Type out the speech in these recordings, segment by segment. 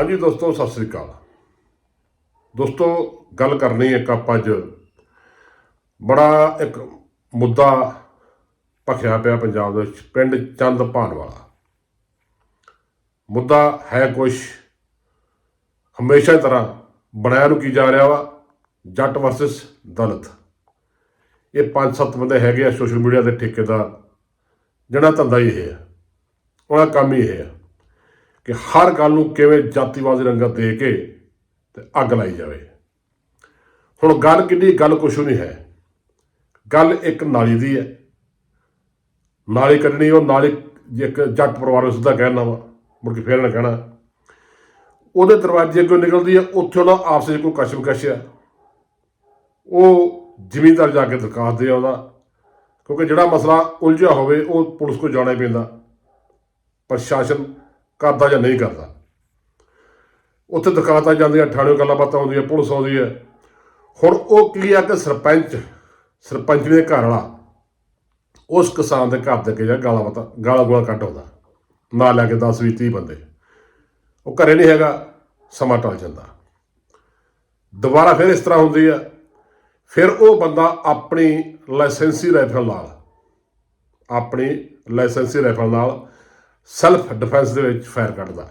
ਹਾਂਜੀ ਦੋਸਤੋ, ਸਤਿ ਸ੍ਰੀ ਅਕਾਲ। ਦੋਸਤੋ, ਗੱਲ ਕਰਨੀ ਇੱਕ ਆਪਾਂ ਅੱਜ। ਬੜਾ ਇੱਕ ਮੁੱਦਾ ਭਖਿਆ ਪਿਆ ਪੰਜਾਬ ਦੇ ਵਿੱਚ, ਪਿੰਡ ਚੰਦ ਭਾਨ ਵਾਲਾ। ਮੁੱਦਾ ਹੈ ਕੁਛ। ਹਮੇਸ਼ਾ ਦੀ ਤਰ੍ਹਾਂ ਬਣਾਇਆ ਨੂੰ ਕੀ ਜਾ ਰਿਹਾ ਵਾ? ਜੱਟ ਵਰਸਸ ਦਲਿਤ। ਇਹ ਪੰਜ ਸੱਤ ਬੰਦੇ ਹੈਗੇ ਆ ਸੋਸ਼ਲ ਮੀਡੀਆ ਦੇ ਠੇਕੇਦਾਰ। ਜਿਹੜਾ ਧੰਦਾ ਹੀ ਇਹ ਹੈ ਉਹਨਾਂ ਦਾ ਕੰਮ ਹੀ ਇਹ ਹੈ ਕਿ ਹਰ ਗੱਲ ਨੂੰ ਕਿਵੇਂ ਜਾਤੀਵਾਦੀ ਰੰਗਤ ਦੇ ਕੇ ਤੇ ਅੱਗ ਲਾਈ ਜਾਵੇ। ਹੁਣ ਗੱਲ ਕਿੰਨੀ ਗੱਲ ਕੁਛ ਨਹੀਂ ਹੈ। ਗੱਲ ਇੱਕ ਨਾਲੀ ਦੀ ਹੈ। ਨਾਲੀ ਕੱਢਣੀ, ਉਹ ਨਾਲੀ ਇੱਕ ਜੱਟ ਪਰਿਵਾਰ ਨੂੰ ਸਿੱਧਾ ਕਹਿਣਾ ਵਾ ਮੁੜ ਕੇ ਫੇਰ ਨਾ ਕਹਿਣਾ। ਉਹਦੇ ਦਰਵਾਜ਼ੇ ਅੱਗੋਂ ਨਿਕਲਦੀ ਹੈ, ਉੱਥੇ ਉਹਨਾਂ ਆਪਸ ਵਿੱਚ ਕੋਈ ਕਸ਼ਮਕਸ਼ ਆ। ਉਹ ਜ਼ਿਮੀਂਦਾਰ ਜਾ ਕੇ ਦਰਖਾਸਤ ਦੇ ਆਉਂਦਾ, ਕਿਉਂਕਿ ਜਿਹੜਾ ਮਸਲਾ ਉਲਝਿਆ ਹੋਵੇ, ਉਹ ਪੁਲਿਸ ਕੋਲ ਜਾਣਾ ਹੀ ਪੈਂਦਾ। ਪ੍ਰਸ਼ਾਸਨ ਕਰਦਾ ਜਾਂ ਨਹੀਂ ਕਰਦਾ। ਉੱਥੇ ਦਰਖਾਸਤਾਂ ਜਾਂਦੀਆਂ ਥਾਣਿਓਂ ਗੱਲਾਂ ਬਾਤਾਂ ਆਉਂਦੀਆਂ ਪੁਲਿਸ ਆਉਂਦੀ ਹੈ। ਹੁਣ ਉਹ ਕੀ ਆ ਕਿ ਸਰਪੰਚ ਸਰਪੰਚ ਦੇ ਘਰ ਵਾਲਾ ਉਸ ਕਿਸਾਨ ਦੇ ਘਰ ਦੇ ਕੇ ਜਾ ਗਾਲਾਂ ਬਾਤਾਂ, ਗਾਲਾਂ ਗੋਲਾਂ ਕੱਢ ਆਉਂਦਾ। ਨਾਲ ਲੈ ਕੇ 10 20 30 ਬੰਦੇ। ਉਹ ਘਰੇ ਨਹੀਂ ਹੈਗਾ, ਸਮਾਂ ਟਲ ਜਾਂਦਾ। ਦੁਬਾਰਾ ਫਿਰ ਇਸ ਤਰ੍ਹਾਂ ਹੁੰਦੀ ਆ। ਫਿਰ ਉਹ ਬੰਦਾ ਆਪਣੀ ਲਾਇਸੈਂਸੀ ਰਾਈਫਲ ਨਾਲ, ਆਪਣੀ ਲਾਇਸੈਂਸੀ ਰਾਈਫਲ ਨਾਲ ਸੈਲਫ ਡਿਫੈਂਸ ਦੇ ਵਿੱਚ ਫਾਇਰ ਕੱਢਦਾ।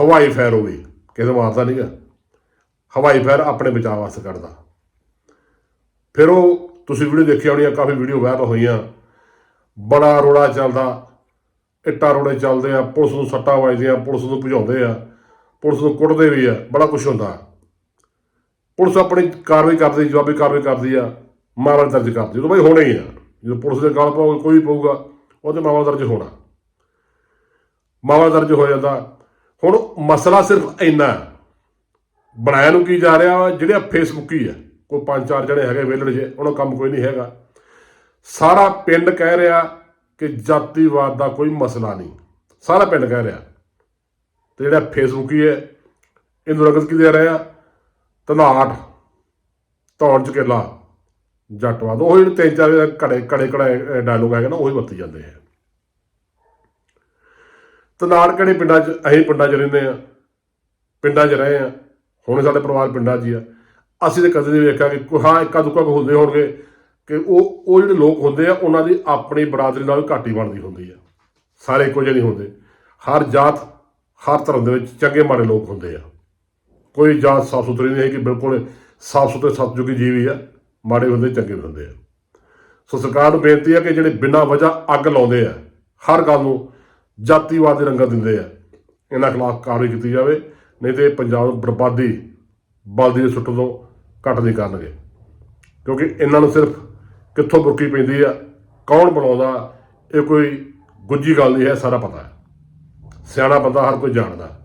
ਹਵਾਈ ਫਾਇਰ ਹੋਵੇ ਕਿਸੇ ਨੂੰ ਮਾਰਦਾ ਨਹੀਂਗਾ ਹਵਾਈ ਫਾਇਰ ਆਪਣੇ ਬਚਾਅ ਵਾਸਤੇ ਕੱਢਦਾ। ਫਿਰ ਉਹ, ਤੁਸੀਂ ਵੀਡੀਓ ਦੇਖੀ ਹੋਣੀ ਆ, ਕਾਫੀ ਵੀਡੀਓ ਵਾਇਰਲ ਹੋਈਆਂ। ਬੜਾ ਰੋੜਾ ਚੱਲਦਾ, ਇੱਟਾਂ ਰੋੜੇ ਚੱਲਦੇ ਆ, ਪੁਲਿਸ ਨੂੰ ਸੱਟਾਂ ਵੱਜਦੀਆਂ, ਪੁਲਿਸ ਨੂੰ ਭਜਾਉਂਦੇ ਆ, ਪੁਲਿਸ ਨੂੰ ਕੁੱਟਦੇ ਵੀ ਆ, ਬੜਾ ਕੁਝ ਹੁੰਦਾ। ਪੁਲਿਸ ਆਪਣੀ ਕਾਰਵਾਈ ਕਰਦੀ, ਜਵਾਬੀ ਕਾਰਵਾਈ ਕਰਦੀ ਆ, ਮਾਮਲਾ ਦਰਜ ਕਰਦੀ। ਉਹ ਤਾਂ ਬਈ ਹੋਣਾ ਹੀ ਆ। ਜਦੋਂ ਪੁਲਿਸ ਦੇ ਗੱਲ ਪਾਉ ਕੋਈ ਵੀ ਪਊਗਾ ਉਹਦੇ ਮਾਮਲਾ ਦਰਜ ਹੋਣਾ। ਮਾਮਲਾ ਦਰਜ ਹੋ ਜਾਂਦਾ। ਹੁਣ ਮਸਲਾ ਸਿਰਫ ਇੰਨਾ ਬਣਾਇਆ ਨੂੰ ਕੀ ਜਾ ਰਿਹਾ ਵਾ? ਜਿਹੜੇ ਫੇਸਬੁੱਕੀ ਹੀ ਆ। ਕੋਈ ਪੰਜ ਚਾਰ ਜਣੇ ਹੈਗੇ ਵੇਲੜ ਜੇ ਉਹਨਾਂ ਕੰਮ ਕੋਈ ਨਹੀਂ ਹੈਗਾ। ਸਾਰਾ ਪਿੰਡ ਕਹਿ ਰਿਹਾ ਕਿ ਜਾਤੀਵਾਦ ਦਾ ਕੋਈ ਮਸਲਾ ਨਹੀਂ। ਸਾਰਾ ਪਿੰਡ ਕਹਿ ਰਿਹਾ। ਤੇ ਜਿਹੜਾ ਫੇਸਬੁੱਕ ਹੈ ਇਹਨੂੰ ਰਗਤ ਕੀ ਦੇ ਰਿਹਾ ਧਨਾਟ ਧੌਣ ਚ ਕੇਲਾ ਜੱਟਵਾਦ ਉਹ ਜਿਹੜੇ ਤਿੰਨ ਚਾਰ ਘੜੇ ਘੜੇ ਘੜੇ ਡਾਇਲੋਗ ਹੈਗੇ ਨਾ, ਉਹੀ ਵਰਤੀ ਜਾਂਦੇ ਆ। ਧਨਾੜ ਕਿਹੜੇ ਪਿੰਡਾਂ 'ਚ ਅਸੀਂ ਪਿੰਡਾਂ 'ਚ ਰਹਿੰਦੇ ਆ? ਪਿੰਡਾਂ 'ਚ ਰਹੇ ਆ। ਹੁਣ ਸਾਡੇ ਪਰਿਵਾਰ ਪਿੰਡਾਂ 'ਚ ਹੀ ਆ। ਅਸੀਂ ਤਾਂ ਕਦੇ ਨਹੀਂ ਵੇਖਿਆ ਕਿ ਕੋਈ ਹਾਂ, ਇੱਕਾ ਦੁੱਕਾ ਕੁ ਹੁੰਦੇ ਹੋਣਗੇ ਕਿ ਉਹ ਉਹ ਜਿਹੜੇ ਲੋਕ ਹੁੰਦੇ ਆ, ਉਹਨਾਂ ਦੀ ਆਪਣੀ ਬਰਾਦਰੀ ਨਾਲ ਵੀ ਘੱਟ ਹੀ ਬਣਦੀ ਹੁੰਦੀ ਆ। ਸਾਰੇ ਇੱਕੋ ਜਿਹੇ ਨਹੀਂ ਹੁੰਦੇ। ਹਰ ਜਾਤ, ਹਰ ਧਰਮ ਦੇ ਵਿੱਚ ਚੰਗੇ ਮਾੜੇ ਲੋਕ ਹੁੰਦੇ ਆ। ਕੋਈ ਜਾਤ ਸਾਫ਼ ਸੁਥਰੀ ਨਹੀਂ ਹੈ ਕਿ ਬਿਲਕੁਲ ਸਾਫ਼ ਸੁਥਰੇ ਸਤਜੁਗੀ ਜੀਵ ਹੀ ਆ। ਮਾੜੇ ਹੁੰਦੇ ਚੰਗੇ ਵੀ ਹੁੰਦੇ ਆ। ਸੋ ਸਰਕਾਰ ਨੂੰ ਬੇਨਤੀ ਆ ਕਿ ਜਿਹੜੇ ਬਿਨਾਂ ਵਜ੍ਹਾ ਅੱਗ ਲਾਉਂਦੇ ਆ, ਹਰ ਗੱਲ ਨੂੰ ਜਾਤੀਵਾਦ ਦੇ ਰੰਗਤ ਦਿੰਦੇ ਆ। ਇਹਨਾਂ ਖਿਲਾਫ ਕਾਰਵਾਈ ਕੀਤੀ ਜਾਵੇ, ਨਹੀਂ ਤੇ ਪੰਜਾਬ ਨੂੰ ਬਰਬਾਦੀ, ਬਲਦੀ ਦੇ ਸੁੱਟ ਤੋਂ ਘੱਟ ਨਹੀਂ ਕਰਨਗੇ। ਕਿਉਂਕਿ ਇਹਨਾਂ ਨੂੰ ਸਿਰਫ ਕਿੱਥੋਂ ਬੁਰਕੀ ਪੈਂਦੀ ਆ, ਕੌਣ ਬਣਾਉਂਦਾ, ਇਹ ਕੋਈ ਗੁੱਜੀ ਗੱਲ ਨਹੀਂ ਹੈ, ਸਾਰਾ ਪਤਾ ਹੈ। ਸਿਆਣਾ ਬੰਦਾ ਹਰ ਕੋਈ ਜਾਣਦਾ।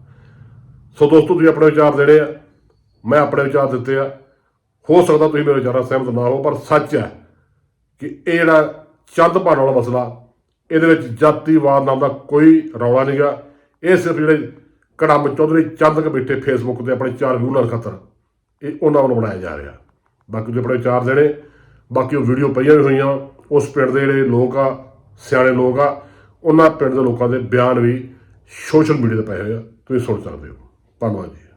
ਸੋ ਦੋਸਤੋ, ਤੁਸੀਂ ਆਪਣੇ ਵਿਚਾਰ ਦੇਣੇ ਆ, ਮੈਂ ਆਪਣੇ ਵਿਚਾਰ ਦਿੱਤੇ ਆ। ਹੋ ਸਕਦਾ ਤੁਸੀਂ ਮੇਰੇ ਵਿਚਾਰਾਂ ਸਹਿਮਤ ਨਾ ਹੋ, ਪਰ ਸੱਚ ਹੈ ਕਿ ਇਹ ਜਿਹੜਾ ਚੰਦ ਭਾਣ ਵਾਲਾ ਮਸਲਾ ਇਹਦੇ ਵਿੱਚ ਜਾਤੀਵਾਦ ਨਾਮ ਦਾ ਕੋਈ ਰੌਲਾ ਨਹੀਂਗਾ ਇਹ ਸਿਰਫ ਜਿਹੜੇ ਕੜਮ ਚੌਧਰੀ ਚੰਦ ਕੇ ਬੈਠੇ ਫੇਸਬੁੱਕ ਤੇ ਆਪਣੇ ਚਾਰ ਵਿਊ ਖਤਰ। ਇਹ ਉਹਨਾਂ ਵੱਲੋਂ ਬਣਾਇਆ ਜਾ ਰਿਹਾ। ਬਾਕੀ ਤੁਸੀਂ ਆਪਣੇ ਚਾਰ ਦੇਣੇ ਬਾਕੀ ਉਹ ਵੀਡੀਓ ਪਈਆਂ ਵੀ ਹੋਈਆਂ। ਉਸ ਪਿੰਡ ਦੇ ਜਿਹੜੇ ਲੋਕ ਆ, ਸਿਆਣੇ ਲੋਕ ਆ, ਉਹਨਾਂ ਪਿੰਡ ਦੇ ਲੋਕਾਂ ਦੇ ਬਿਆਨ ਵੀ ਸੋਸ਼ਲ ਮੀਡੀਆ ਤੇ ਪਏ ਹੋਏ ਆ। ਤੁਸੀਂ ਸੁਣ ਸਕਦੇ ਹੋ। ਧੰਨਵਾਦ ਜੀ।